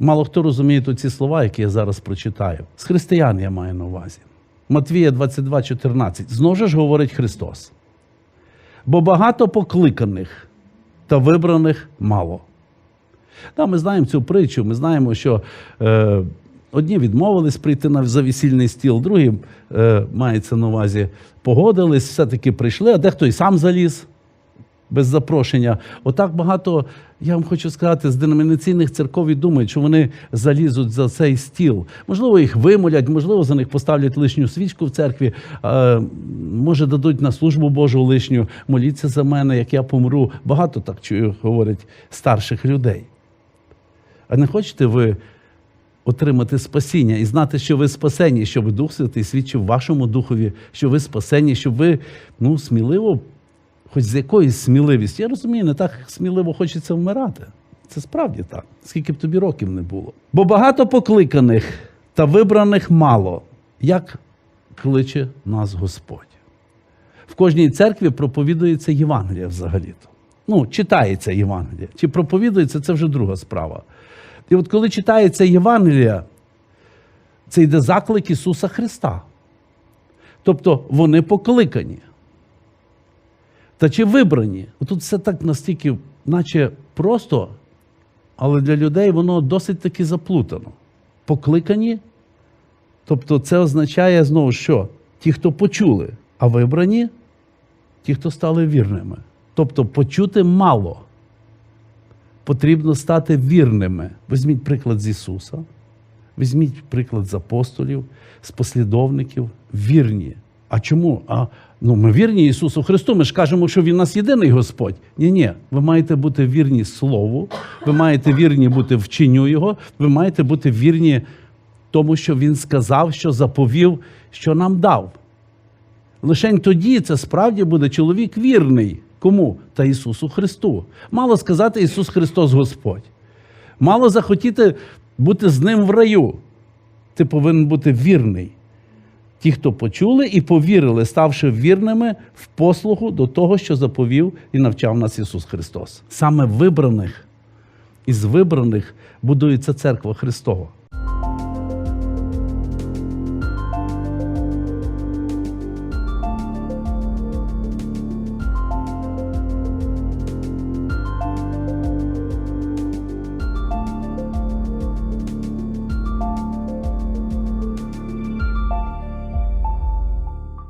Мало хто розуміє тут ці слова, які я зараз прочитаю. З християн я маю на увазі. Матвія 22, 14. Знову ж говорить Христос. Бо багато покликаних та вибраних мало. Та, ми знаємо цю притчу, ми знаємо, що е, одні відмовились прийти на завесільний стіл, другі, е, мається на увазі, погодились, все-таки прийшли, а дехто і сам заліз без запрошення. Отак багато, я вам хочу сказати, з деномінаційних церков і думають, що вони залізуть за цей стіл. Можливо, їх вимолять, можливо, за них поставлять лишню свічку в церкві, е, може, дадуть на службу Божу лишню, моліться за мене, як я помру. Багато так чую, говорять старших людей. А не хочете ви отримати спасіння і знати, що ви спасені, щоб Дух Святий свідчив вашому духові, що ви спасені, щоб ви ну, сміливо, хоч з якоюсь сміливістю. Я розумію, не так сміливо хочеться вмирати. Це справді так, скільки б тобі років не було. Бо багато покликаних та вибраних мало, як кличе нас Господь. В кожній церкві проповідується Євангелія взагалі-то. Ну, читається Євангелія. Чи проповідується, це вже друга справа. І от коли читається Євангелія, це йде заклик Ісуса Христа. Тобто вони покликані. Та чи вибрані? Тут все так настільки, наче просто, але для людей воно досить таки заплутано. Покликані, тобто це означає знову що? Ті, хто почули, а вибрані ті, хто стали вірними. Тобто почути мало. Потрібно стати вірними. Візьміть приклад з Ісуса, візьміть приклад з апостолів, з послідовників, вірні. А чому? А, ну, ми вірні Ісусу Христу, ми ж кажемо, що Він нас єдиний Господь. Ні, ні, ви маєте бути вірні Слову, ви маєте вірні бути вченню Його, ви маєте бути вірні тому, що Він сказав, що заповів, що нам дав. Лишень тоді це справді буде чоловік вірний. Кому? Та Ісусу Христу. Мало сказати Ісус Христос Господь. Мало захотіти бути з Ним в раю. Ти повинен бути вірний. Ті, хто почули і повірили, ставши вірними в послугу до того, що заповів і навчав нас Ісус Христос. Саме вибраних із вибраних будується церква Христова.